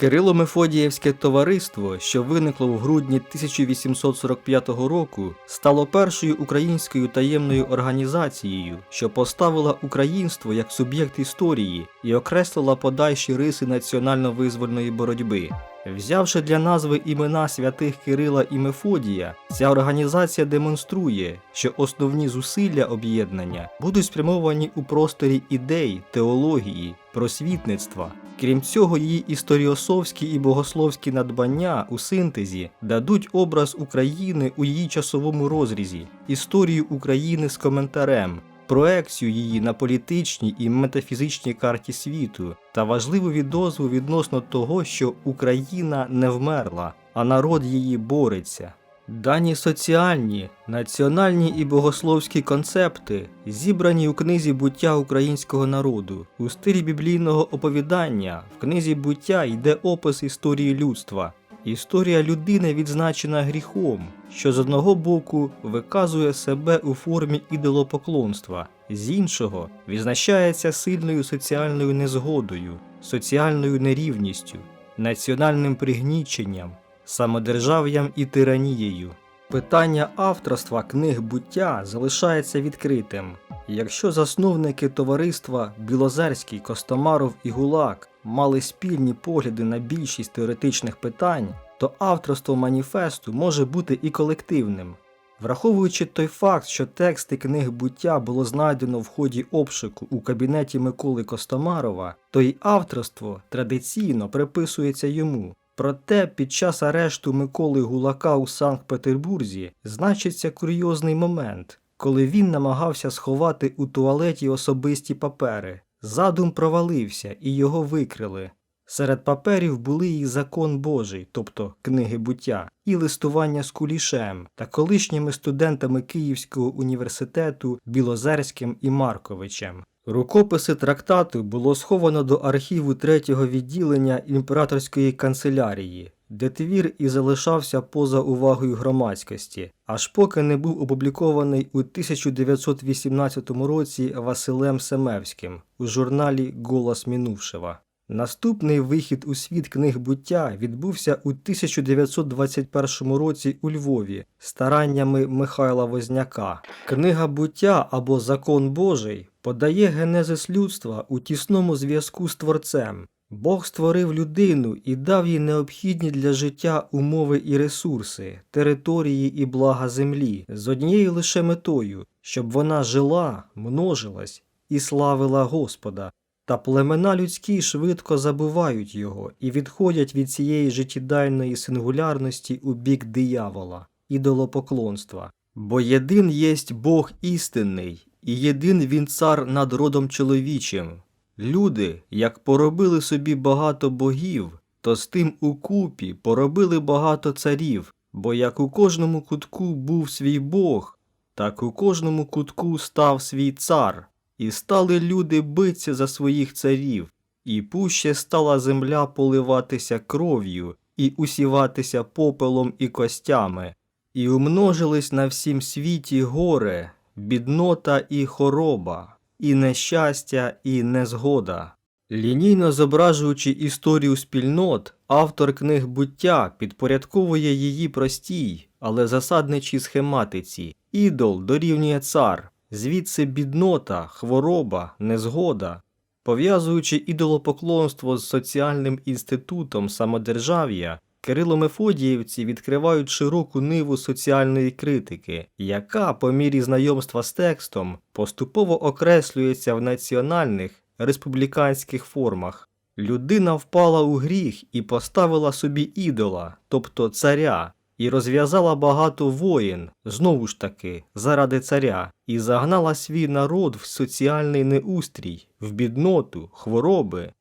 Кирило-Мефодіївське товариство, що виникло в грудні 1845 року, стало першою українською таємною організацією, що поставила українство як суб'єкт історії і окреслила подальші риси національно-визвольної боротьби. Взявши для назви імена святих Кирила і Мефодія, ця організація демонструє, що основні зусилля об'єднання будуть спрямовані у просторі ідей, теології, просвітництва. Крім цього, її історіосовські і богословські надбання у синтезі дадуть образ України у її часовому розрізі, історію України з коментарем, проекцію її на політичній і метафізичній карті світу та важливу відозву відносно того, що Україна не вмерла, а народ її бореться. Дані соціальні, національні і богословські концепти зібрані у книзі буття українського народу. У стилі біблійного оповідання в книзі буття йде опис історії людства. Історія людини відзначена гріхом, що з одного боку виказує себе у формі ідолопоклонства, з іншого відзначається сильною соціальною незгодою, соціальною нерівністю, національним пригніченням, самодержав'ям і тиранією. Питання авторства книг буття залишається відкритим. Якщо засновники товариства Білозерський, Костомаров і Гулак мали спільні погляди на більшість теоретичних питань, то авторство маніфесту може бути і колективним. Враховуючи той факт, що тексти книг буття було знайдено в ході обшуку у кабінеті Миколи Костомарова, то й авторство традиційно приписується йому. Проте під час арешту Миколи Гулака у Санкт-Петербурзі значиться курйозний момент, коли він намагався сховати у туалеті особисті папери. Задум провалився і його викрили. Серед паперів були і закон Божий, тобто книги буття, і листування з кулішем та колишніми студентами Київського університету Білозерським і Марковичем. Рукописи трактату було сховано до архіву третього відділення імператорської канцелярії, де твір і залишався поза увагою громадськості, аж поки не був опублікований у 1918 році Василем Семевським у журналі Голос Мінувшева. Наступний вихід у світ книг буття відбувся у 1921 році у Львові стараннями Михайла Возняка. Книга буття або Закон Божий подає генезис людства у тісному зв'язку з Творцем. Бог створив людину і дав їй необхідні для життя умови і ресурси, території і блага землі з однією лише метою, щоб вона жила, множилась і славила Господа. Та племена людські швидко забувають його і відходять від цієї життєдайної сингулярності у бік диявола, ідолопоклонства. Бо єдин єсть Бог істинний, і єдин він цар над родом чоловічим. Люди, як поробили собі багато богів, то з тим укупі поробили багато царів, бо як у кожному кутку був свій Бог, так у кожному кутку став свій цар. І стали люди битися за своїх царів, і пуще стала земля поливатися кров'ю, і усіватися попелом і костями, і умножились на всім світі горе, біднота і хороба, і нещастя, і незгода. Лінійно зображуючи історію спільнот, автор книг буття підпорядковує її простій, але засадничій схематиці. Ідол дорівнює цар. Звідси біднота, хвороба, незгода. Пов'язуючи ідолопоклонство з соціальним інститутом самодержав'я, Кирило-Мефодіївці відкривають широку ниву соціальної критики, яка, по мірі знайомства з текстом, поступово окреслюється в національних республіканських формах. Людина впала у гріх і поставила собі ідола, тобто царя, і розв'язала багато воїн, знову ж таки, заради царя, і загнала свій народ в соціальний неустрій, в бідноту, хвороби.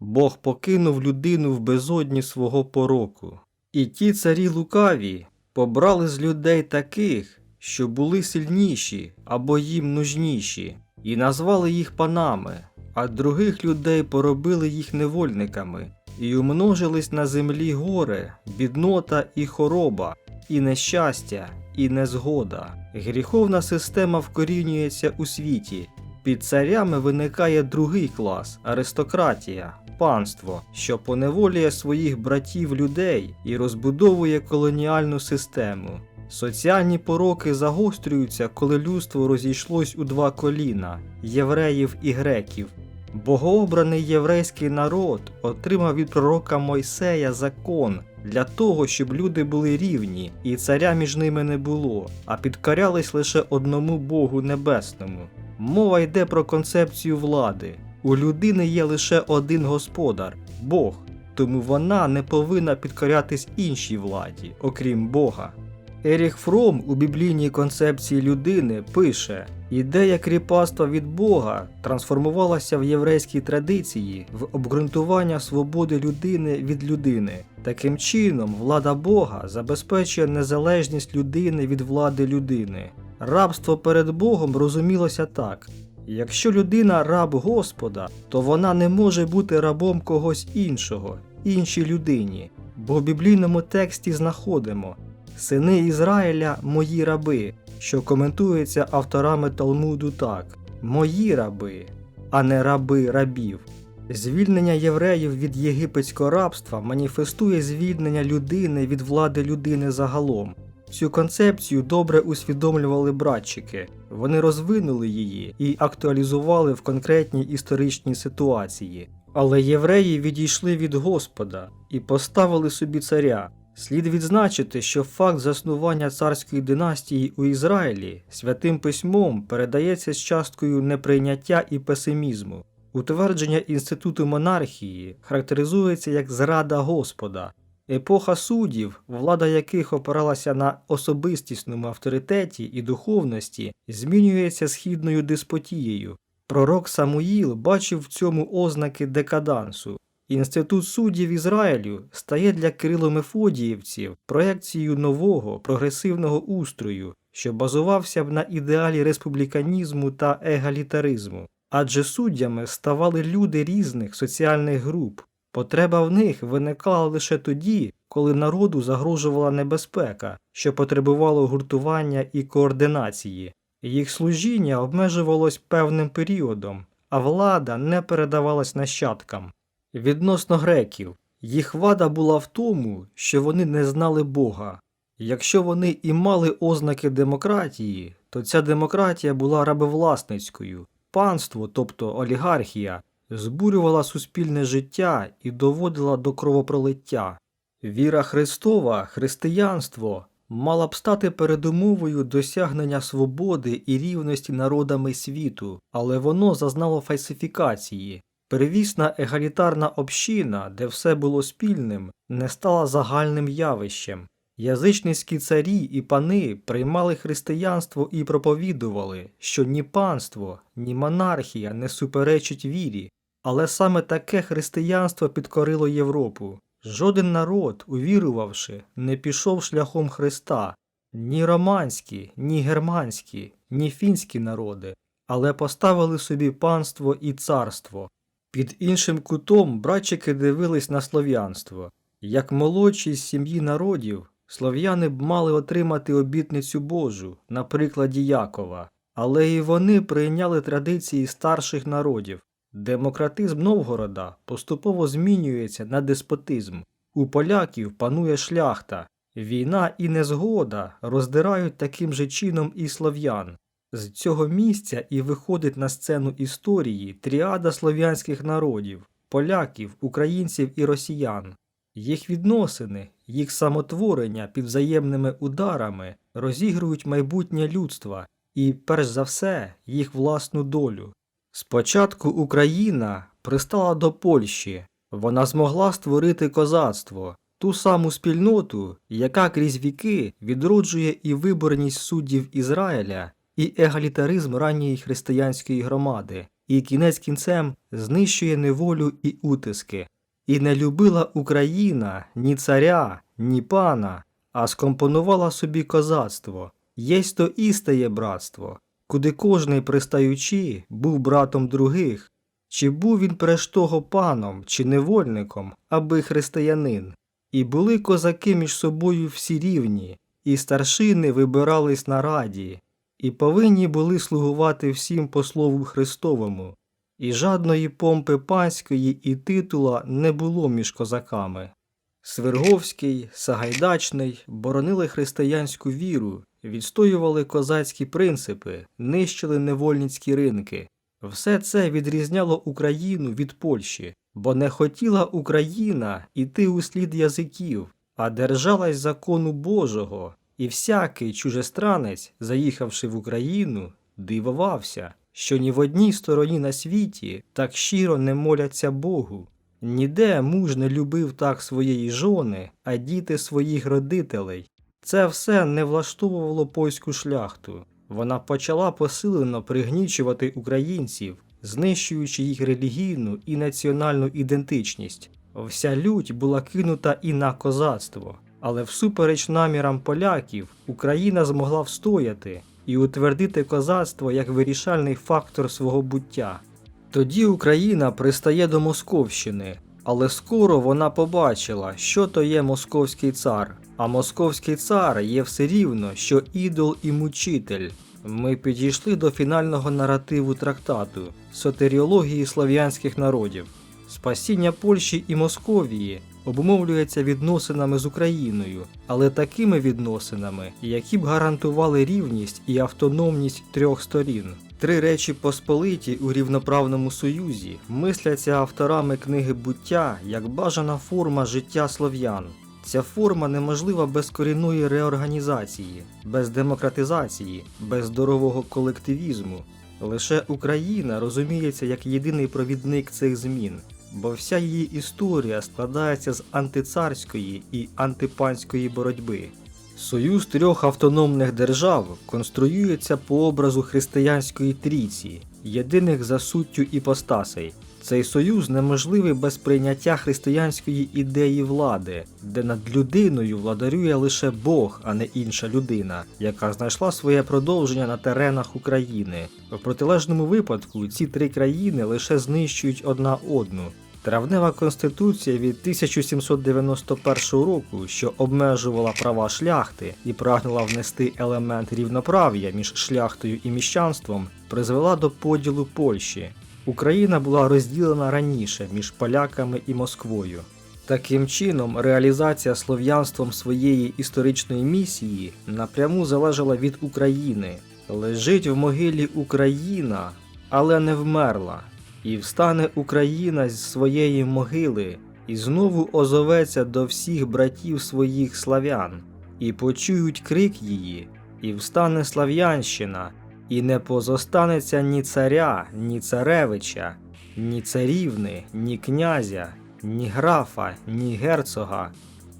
Бог покинув людину в безодні свого пороку. І ті царі лукаві побрали з людей таких, що були сильніші або їм нужніші, і назвали їх панами, а других людей поробили їх невольниками, і умножились на землі горе, біднота і хороба, і нещастя, і незгода. Гріховна система вкорінюється у світі. Під царями виникає другий клас аристократія, панство, що поневолює своїх братів людей і розбудовує колоніальну систему. Соціальні пороки загострюються, коли людство розійшлось у два коліна євреїв і греків. Богообраний єврейський народ отримав від пророка Мойсея закон для того, щоб люди були рівні, і царя між ними не було, а підкорялись лише одному Богу Небесному. Мова йде про концепцію влади. У людини є лише один господар Бог, тому вона не повинна підкорятись іншій владі, окрім Бога. Еріх Фром у біблійній концепції людини пише: ідея кріпацтва від Бога трансформувалася в єврейській традиції в обґрунтування свободи людини від людини. Таким чином, влада Бога забезпечує незалежність людини від влади людини. Рабство перед Богом розумілося так: якщо людина раб Господа, то вона не може бути рабом когось іншого, іншій людині. Бо в біблійному тексті знаходимо Сини Ізраїля мої раби, що коментується авторами Талмуду так: мої раби, а не раби рабів. Звільнення євреїв від єгипетського рабства маніфестує звільнення людини від влади людини загалом. Цю концепцію добре усвідомлювали братчики, вони розвинули її і актуалізували в конкретній історичній ситуації. Але євреї відійшли від Господа і поставили собі царя. Слід відзначити, що факт заснування царської династії у Ізраїлі святим письмом передається з часткою неприйняття і песимізму. Утвердження інституту монархії характеризується як зрада Господа. Епоха суддів, влада яких опиралася на особистісному авторитеті і духовності, змінюється східною деспотією. Пророк Самуїл бачив в цьому ознаки декадансу. Інститут суддів Ізраїлю стає для Кирило-Мефодіївців проекцією нового прогресивного устрою, що базувався б на ідеалі республіканізму та егалітаризму. Адже суддями ставали люди різних соціальних груп. Потреба в них виникала лише тоді, коли народу загрожувала небезпека, що потребувало гуртування і координації. Їх служіння обмежувалось певним періодом, а влада не передавалась нащадкам. Відносно греків, їх вада була в тому, що вони не знали Бога. Якщо вони і мали ознаки демократії, то ця демократія була рабовласницькою. Панство, тобто олігархія, збурювала суспільне життя і доводила до кровопролиття. Віра Христова, християнство мала б стати передумовою досягнення свободи і рівності народами світу, але воно зазнало фальсифікації. Первісна егалітарна община, де все було спільним, не стала загальним явищем. Язичницькі царі і пани приймали християнство і проповідували, що ні панство, ні монархія не суперечить вірі, але саме таке християнство підкорило Європу. Жоден народ, увірувавши, не пішов шляхом Христа, ні романські, ні германські, ні фінські народи, але поставили собі панство і царство. Під іншим кутом братчики дивились на слов'янство. Як молодші з сім'ї народів, слов'яни б мали отримати обітницю Божу на прикладі Якова, але і вони прийняли традиції старших народів. Демократизм Новгорода поступово змінюється на деспотизм. У поляків панує шляхта. Війна і незгода роздирають таким же чином і слов'ян. З цього місця і виходить на сцену історії тріада слов'янських народів поляків, українців і росіян. Їх відносини, їх самотворення під взаємними ударами розігрують майбутнє людства і, перш за все, їх власну долю. Спочатку Україна пристала до Польщі, вона змогла створити козацтво, ту саму спільноту, яка крізь віки відроджує і виборність суддів Ізраїля, і егалітаризм ранньої християнської громади, і кінець кінцем знищує неволю і утиски. І не любила Україна ні царя, ні пана, а скомпонувала собі козацтво. Єсть то істає братство, куди кожний пристаючи був братом других, чи був він преж того паном, чи невольником, аби християнин. І були козаки між собою всі рівні, і старшини вибирались на раді, і повинні були слугувати всім по слову Христовому. і жадної помпи панської і титула не було між козаками. Сверговський, Сагайдачний боронили християнську віру, відстоювали козацькі принципи, нищили невольницькі ринки. Все це відрізняло Україну від Польщі, бо не хотіла Україна іти у слід язиків, а держалась закону Божого, і всякий чужестранець, заїхавши в Україну, дивувався, що ні в одній стороні на світі так щиро не моляться Богу. Ніде муж не любив так своєї жони, а діти своїх родителей. Це все не влаштовувало польську шляхту. Вона почала посилено пригнічувати українців, знищуючи їх релігійну і національну ідентичність. Вся лють була кинута і на козацтво. Але всупереч намірам поляків Україна змогла встояти і утвердити козацтво як вирішальний фактор свого буття. Тоді Україна пристає до Московщини, але скоро вона побачила, що то є московський цар. А московський цар є все рівно, що ідол і мучитель. Ми підійшли до фінального наративу трактату сотеріології слов'янських народів. Спасіння Польщі і Московії обумовлюється відносинами з Україною, але такими відносинами, які б гарантували рівність і автономність трьох сторін. Три речі посполиті у рівноправному союзі мисляться авторами книги буття як бажана форма життя слов'ян. Ця форма неможлива без корінної реорганізації, без демократизації, без здорового колективізму. Лише Україна розуміється як єдиний провідник цих змін, бо вся її історія складається з антицарської і антипанської боротьби. Союз трьох автономних держав конструюється по образу християнської трійці, єдиних за суттю іпостасей. Цей союз неможливий без прийняття християнської ідеї влади, де над людиною владарює лише Бог, а не інша людина, яка знайшла своє продовження на теренах України. В протилежному випадку ці три країни лише знищують одна одну. Травнева конституція від 1791 року, що обмежувала права шляхти і прагнула внести елемент рівноправ'я між шляхтою і міщанством, призвела до поділу Польщі. Україна була розділена раніше між поляками і Москвою. Таким чином, реалізація слов'янством своєї історичної місії напряму залежала від України. Лежить в могилі Україна, але не вмерла. І встане Україна з своєї могили, і знову озоветься до всіх братів своїх славян, і почують крик її, і встане Слав'янщина, і не позостанеться ні царя, ні царевича, ні царівни, ні князя, ні графа, ні герцога,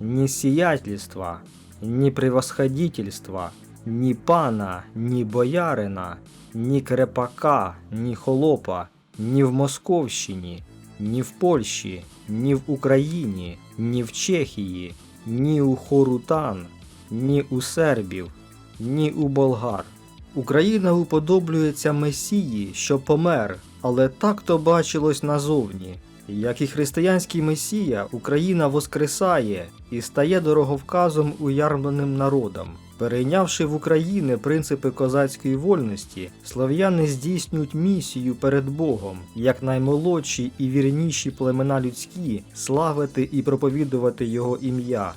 ні сіятельства, ні превосходительства, ні пана, ні боярина, ні крепака, ні холопа, ні в Московщині, ні в Польщі, ні в Україні, ні в Чехії, ні у хорутан, ні у сербів, ні у болгар. Україна уподоблюється Месії, що помер, але так то бачилось назовні. Як і християнський Месія, Україна воскресає і стає дороговказом уярмленим народам. Перейнявши в Україні принципи козацької вольності, слов'яни здійснюють місію перед Богом, як наймолодші і вірніші племена людські, славити і проповідувати Його ім'я.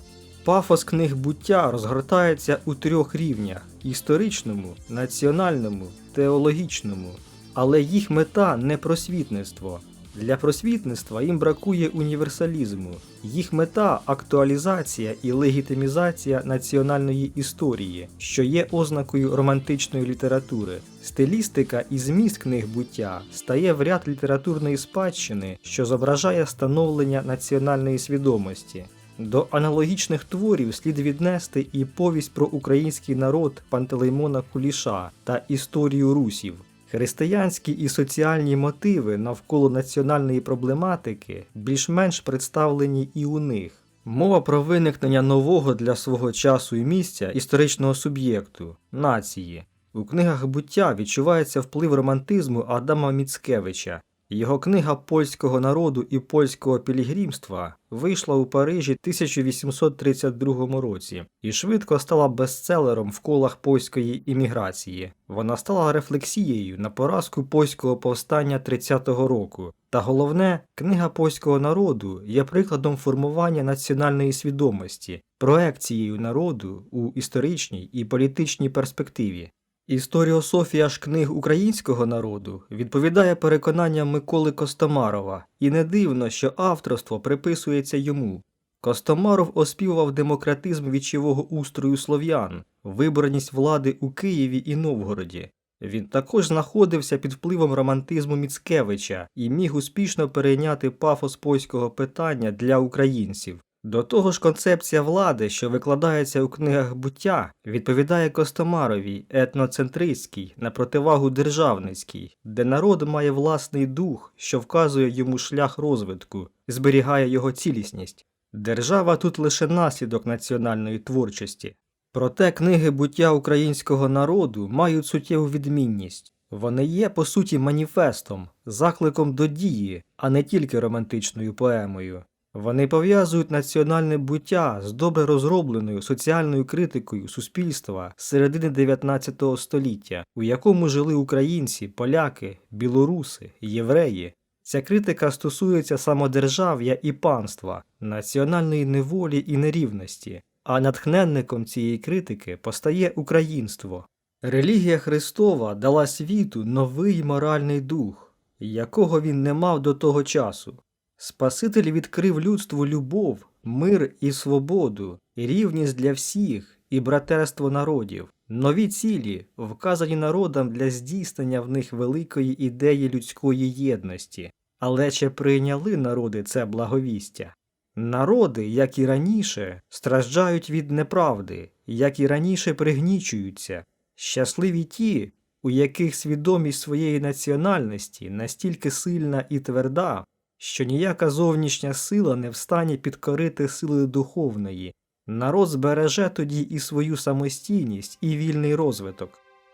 Пафос книг буття розгортається у трьох рівнях: історичному, національному, теологічному. Але їх мета не просвітництво. Для просвітництва їм бракує універсалізму. Їх мета актуалізація і легітимізація національної історії, що є ознакою романтичної літератури. Стилістика і зміст книг буття стає в ряд літературної спадщини, що зображає становлення національної свідомості. До аналогічних творів слід віднести і повість про український народ Пантелеймона Куліша та історію русів. Християнські і соціальні мотиви навколо національної проблематики більш-менш представлені і у них. Мова про виникнення нового для свого часу і місця історичного суб'єкту нації. У книгах буття відчувається вплив романтизму Адама Міцкевича, Його книга польського народу і польського пілігримства вийшла у Парижі 1832 році і швидко стала бестселером в колах польської імміграції. Вона стала рефлексією на поразку польського повстання 30-го року. Та головне, книга польського народу є прикладом формування національної свідомості, проекцією народу у історичній і політичній перспективі. Історіософія ж книг українського народу відповідає переконанням Миколи Костомарова, і не дивно, що авторство приписується йому. Костомаров оспівував демократизм вічового устрою слов'ян, виборність влади у Києві і Новгороді. Він також знаходився під впливом романтизму Міцкевича і міг успішно перейняти пафос польського питання для українців. До того ж, концепція влади, що викладається у книгах буття, відповідає Костомаровій, етноцентристській, на противагу державницькій, де народ має власний дух, що вказує йому шлях розвитку, зберігає його цілісність. Держава тут лише наслідок національної творчості. Проте книги буття українського народу мають суттєву відмінність. Вони є, по суті, маніфестом, закликом до дії, а не тільки романтичною поемою. Вони пов'язують національне буття з добре розробленою соціальною критикою суспільства з середини 19 століття, у якому жили українці, поляки, білоруси, євреї. Ця критика стосується самодержав'я і панства, національної неволі і нерівності, а натхненником цієї критики постає українство. Релігія Христова дала світу новий моральний дух, якого він не мав до того часу. Спаситель відкрив людству любов, мир і свободу, рівність для всіх, і братерство народів, нові цілі, вказані народам для здійснення в них великої ідеї людської єдності. Але чи прийняли народи це благовістя? Народи, як і раніше, страждають від неправди, як і раніше пригнічуються. Щасливі ті, у яких свідомість своєї національності настільки сильна і тверда, що ніяка зовнішня сила не встані підкорити сили духовної. Народ збереже тоді і свою самостійність, і вільний розвиток.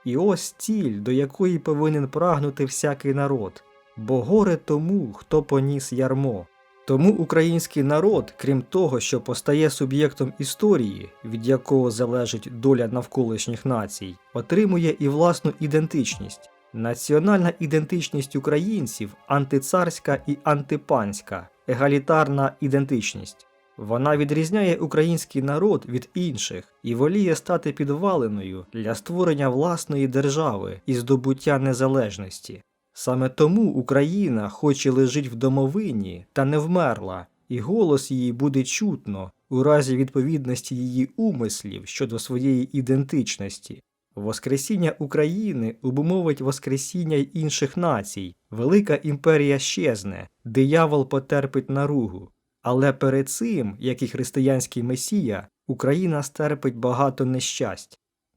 І ось ціль, до якої повинен прагнути всякий народ, бо горе тому, хто поніс ярмо. Тому український народ, крім того, що постає суб'єктом історії, від якого залежить доля навколишніх націй, отримує і власну ідентичність. Національна ідентичність українців антицарська і антипанська, егалітарна ідентичність. Вона відрізняє український народ від інших і воліє стати підваленою для створення власної держави і здобуття незалежності. Саме тому Україна, хоч і лежить в домовині, та не вмерла, і голос її буде чутно у разі відповідності її умислів щодо своєї ідентичності. Воскресіння України обумовить Воскресіння й інших націй, велика імперія щезне, диявол потерпить наругу. Але перед цим, як і християнський месія, Україна стерпить багато нещасть.